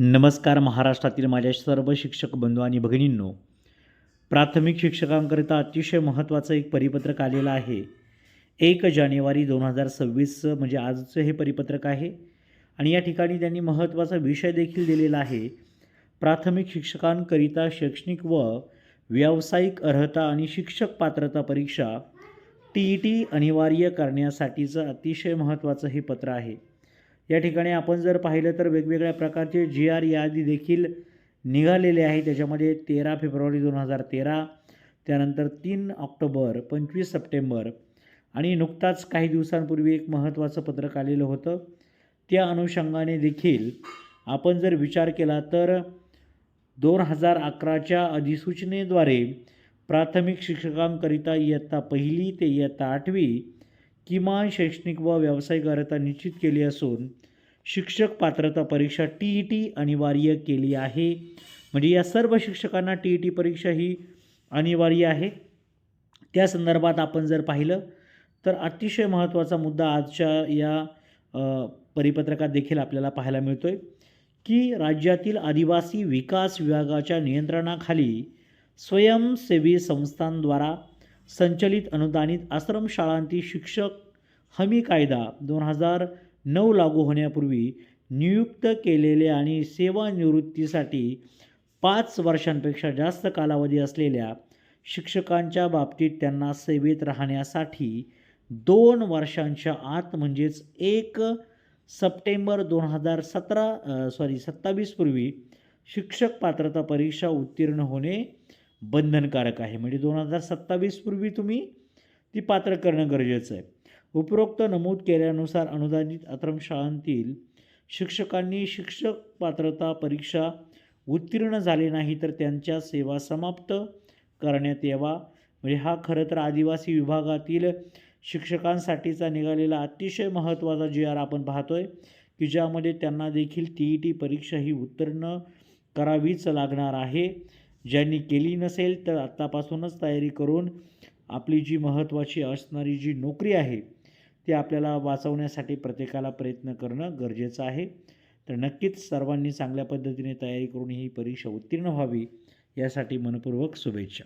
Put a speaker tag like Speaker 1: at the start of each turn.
Speaker 1: नमस्कार महाराष्ट्रातील माझ्या सर्व शिक्षक बंधू आणि भगिनींनो. प्राथमिक शिक्षकांकरिता अतिशय महत्त्वाचं एक परिपत्रक आलेलं आहे. एक जानेवारी दोन हजार सव्वीसचं म्हणजे आजचं हे परिपत्रक आहे आणि या ठिकाणी त्यांनी महत्त्वाचा विषय देखील दिलेला आहे. प्राथमिक शिक्षकांकरिता शैक्षणिक व व्यावसायिक अर्हता आणि शिक्षक पात्रता परीक्षा टी ई टी अनिवार्य करण्यासाठीचं अतिशय महत्त्वाचं हे पत्र आहे. या ठिकाणी आपण जर पाहिलं तर वेगवेगळ्या प्रकारचे जी आर यादी देखील निघालेले आहे. त्याच्यामध्ये तेरा फेब्रुवारी दोन हजार तेरा त्यानंतर तीन ऑक्टोबर पंचवीस सप्टेंबर आणि नुकताच काही दिवसांपूर्वी एक महत्त्वाचं पत्रक आलेलं होतं. त्या अनुषंगाने देखील आपण जर विचार केला तर दोन हजार अकराच्या अधिसूचनेद्वारे प्राथमिक शिक्षकांकरिता इयत्ता पहिली ते इयत्ता आठवी किमान शैक्षणिक व व्यावसायिक अर्हता निश्चित केली असून शिक्षक पात्रता परीक्षा टी ई टी अनिवार्य केली आहे. म्हणजे या सर्व शिक्षकांना टी ई टी परीक्षा ही अनिवार्य आहे. त्या संदर्भात आपण जर पाहिलं तर अतिशय महत्त्वाचा मुद्दा आजच्या या परिपत्रकात देखील आपल्याला पाहायला मिळतो आहे की राज्यातील आदिवासी विकास विभागाच्या नियंत्रणाखाली स्वयंसेवी संस्थांद्वारा संचलित अनुदानित आश्रमशाळांतील शिक्षक हमी कायदा दोन हजार नऊ लागू होण्यापूर्वी नियुक्त केलेले आणि सेवानिवृत्तीसाठी पाच वर्षांपेक्षा जास्त कालावधी असलेल्या शिक्षकांच्या बाबतीत त्यांना सेवेत राहण्यासाठी दोन वर्षांच्या आत म्हणजेच एक सप्टेंबर दोन हजार सतरा सॉरी सत्तावीसपूर्वी शिक्षक पात्रता परीक्षा उत्तीर्ण होणे बंधनकारक आहे. म्हणजे दोन हजार सत्तावीसपूर्वी तुम्ही ती पात्र करणं गरजेचं आहे. उपरोक्त नमूद केल्यानुसार अनुदानित आश्रमशाळांतील शिक्षकांनी शिक्षक पात्रता परीक्षा उत्तीर्ण झाले नाही तर त्यांच्या सेवा समाप्त करण्यात यावा. म्हणजे हा खरं तर आदिवासी विभागातील शिक्षकांसाठीचा निघालेला अतिशय महत्त्वाचा जी आर आपण पाहतो आहे की ज्यामध्ये त्यांना देखील टी ई टी परीक्षा ही उत्तीर्ण करावीच लागणार आहे. ज्यांनी केली नसेल तर आत्तापासूनच तयारी करून आपली जी महत्त्वाची असणारी जी नोकरी आहे ते आपल्याला वाचवण्यासाठी प्रत्येकाला प्रयत्न करणं गरजेचं आहे. तर नक्कीच सर्वांनी चांगल्या पद्धतीने तयारी करून ही परीक्षा उत्तीर्ण व्हावी यासाठी मनपूर्वक शुभेच्छा.